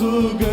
Nasıl gö-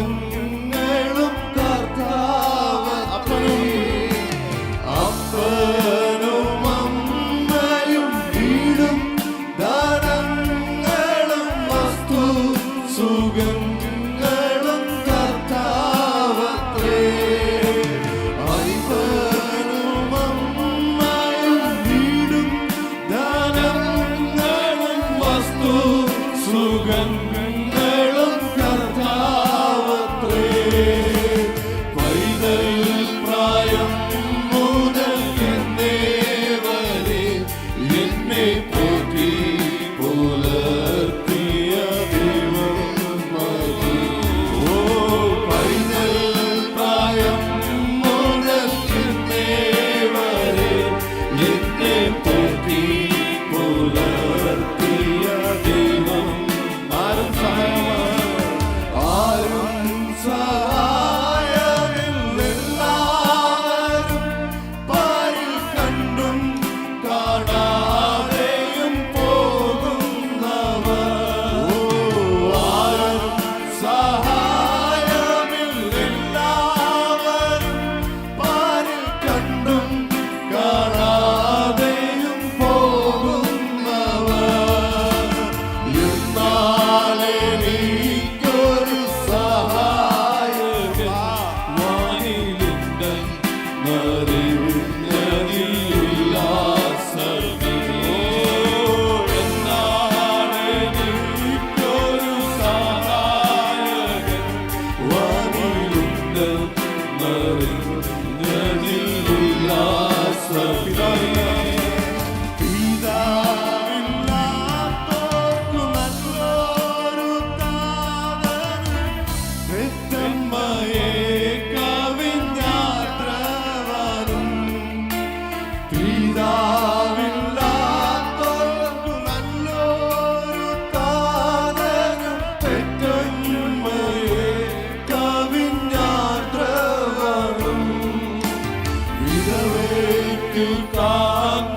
You God.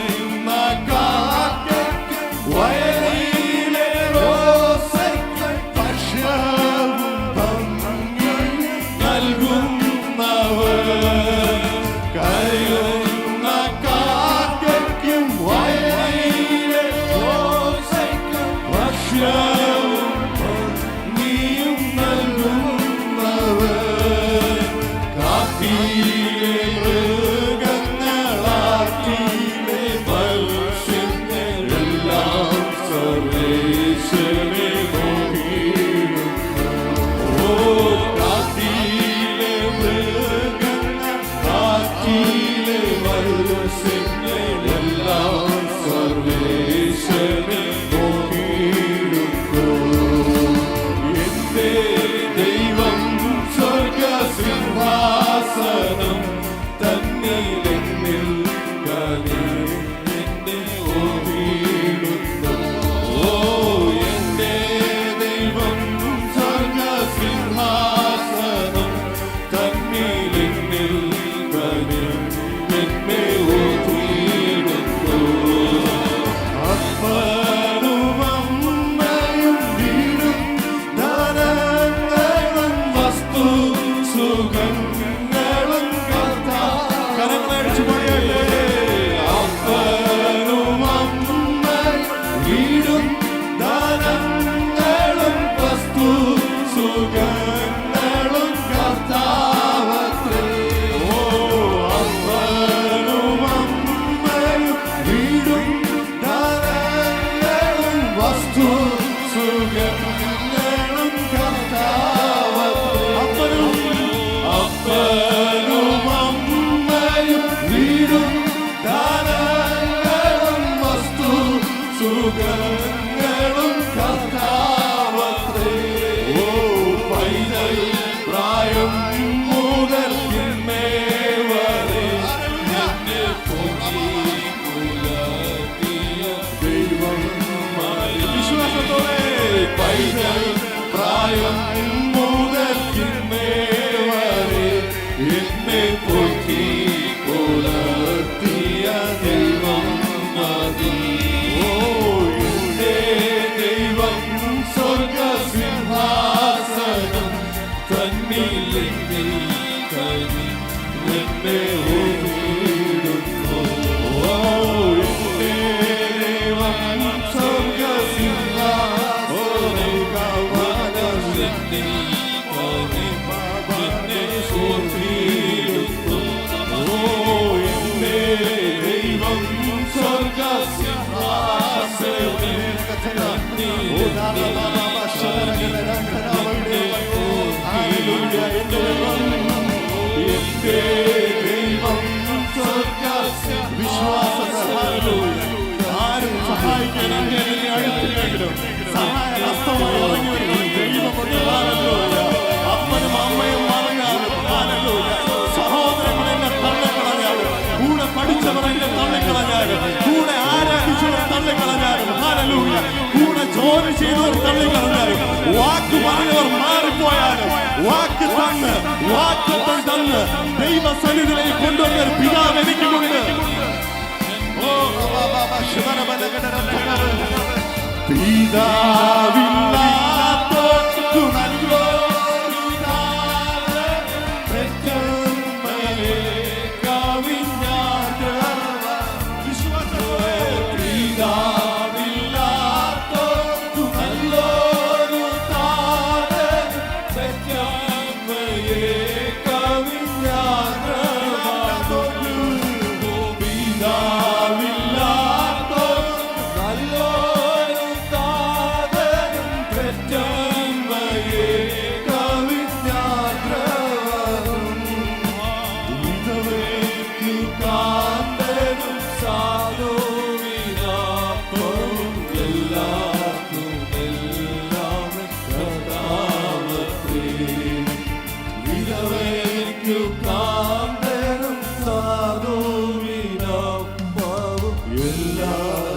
sugar 不自卑 ചെയ്തവർ തള്ളിക്കളഞ്ഞാലും വാക്ക് പറഞ്ഞവർ മാറിപ്പോയാലും വാക്ക് തന്ന് വാക്ക് തന്ന് ദൈവ സന്നിധിയിലേക്ക് കൊണ്ടുവന്ന ഒരു പിതാവ് എനിക്കുമുണ്ട് പിതാ love.